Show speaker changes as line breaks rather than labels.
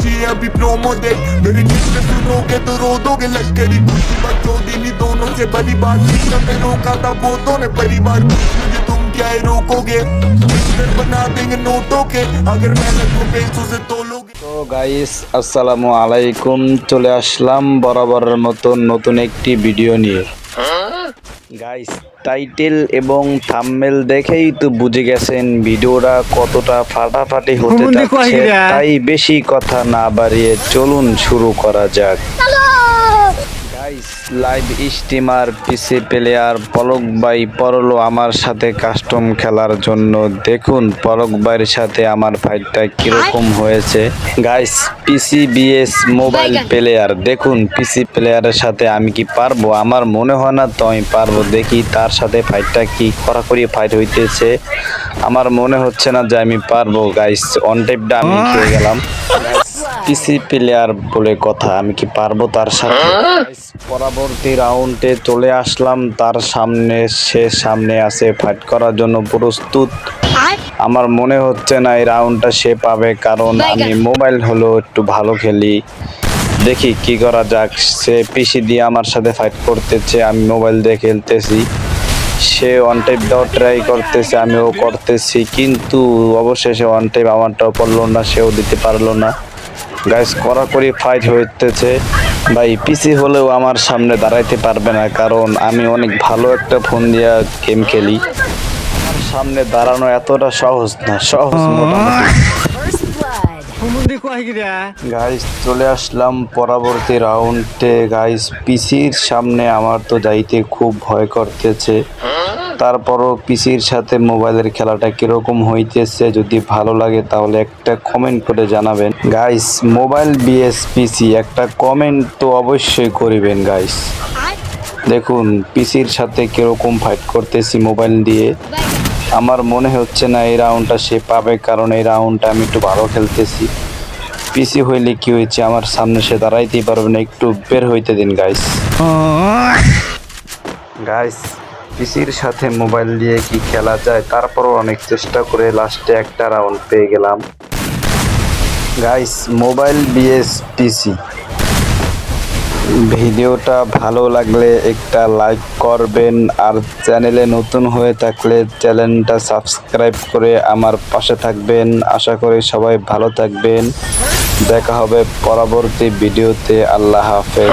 चाहिए अभी प्रोमो देख मेरी नींद सुनोगे तो रो दोगे लश्करी कुर्सी बकचोदी नहीं दोनों से बड़ी बात जिसका मैं रोका था वो तो ने परिवार मुझे तुम क्या ही रोकोगे मिस्टर बना देंगे नोटों के अगर मैंने को पैसों से तोलोगे
তো গাইস আসসালামু আলাইকুম চলে আসলাম বরাবরের মতো নতুন একটি ভিডিও নিয়ে গাইস টাইটেল এবং থাম্বনেল দেখেই তো বুঝে গেছেন ভিডিওটা কতটা ফাটাফাটি হতে যাচ্ছে। তাই বেশি কথা না বাড়িয়ে চলুন শুরু করা যাক। Guys live streamer PC player Palak ভাই পরলো আমার সাথে কাস্টম খেলার জন্য। দেখুন পলক ভাইয়ের সাথে আমার ফাইটটা কীরকম হয়েছে। Guys PC vs mobile player দেখুন পিসি প্লেয়ারের সাথে আমি কি পারব? আমার মনে হয় না তো আমি পারব। দেখি তার সাথে ফাইটটা কি কড়াকড়ি ফাইট হইতেছে। আমার মনে হচ্ছে না যে আমি পারব গাইস অন টাইপটা আমি খেয়ে গেলাম। পিসি প্লেয়ার বলে কথা আমি কি পারব তার সাথে? পরবর্তী রাউন্ডে চলে আসলাম তার সামনে সে সামনে আছে ফাইট করার জন্য প্রস্তুত। আমার মনে হচ্ছে না এই রাউন্ডটা সে পাবে কারণ আমি মোবাইল হলো একটু ভালো খেলি। দেখি কি করা যাক সে পিসি দিয়ে আমার সাথে ফাইট করতেছে আমি মোবাইল দিয়ে খেলতেছি। সে ওয়ান টাইপ দেওয়ার ট্রাই করতেছে আমিও করতেছি কিন্তু অবশেষে ওয়ান টাইপ আমারটাও পড়ল না সেও দিতে পারল না। গাইস কড়াকড়ি ফাইট হইতেছে। ভাই পিসি হলেও আমার সামনে দাঁড়াইতে পারবে না কারণ আমি অনেক ভালো একটা ফোন দিয়ে গেম খেলি। সামনে দাঁড়ানো এতটা সহজ না সহজ গাইস চলে আসলাম পরবর্তী রাউন্ডে গাইস পিসির সামনে আমার তো যাইতে খুব ভয় করতেছে। তারপরও পিসির সাথে মোবাইলের খেলাটা কীরকম হইতেছে যদি ভালো লাগে তাহলে একটা কমেন্ট করে জানাবেন। গাইস মোবাইল বিএস পিসি, একটা কমেন্ট তো অবশ্যই করিবেন গাইস দেখুন, পিসির সাথে কীরকম ফাইট করতেছি মোবাইল দিয়ে। আমার মনে হচ্ছে না এই রাউন্ডটা সে পাবে, কারণ এই রাউন্ডটা আমি একটু ভালো খেলতেছি। পিসি হইলে কি হয়েছে, আমার সামনে সে দাঁড়াইতেই পারবে না, একটু বের হইতে দিন গাইস গাইস পিসির সাথে মোবাইল দিয়ে কি খেলা যায়, তারপরও অনেক চেষ্টা করে লাস্টে একটা রাউন্ড পেয়ে গেলাম। Guys mobile vs PC. ভিডিওটা ভালো লাগলে একটা লাইক করবেন আর চ্যানেলে নতুন হয়ে থাকলে চ্যানেলটা সাবস্ক্রাইব করে আমার পাশে থাকবেন। আশা করি সবাই ভালো থাকবেন। দেখা হবে পরবর্তী ভিডিওতে। আল্লাহ হাফেজ।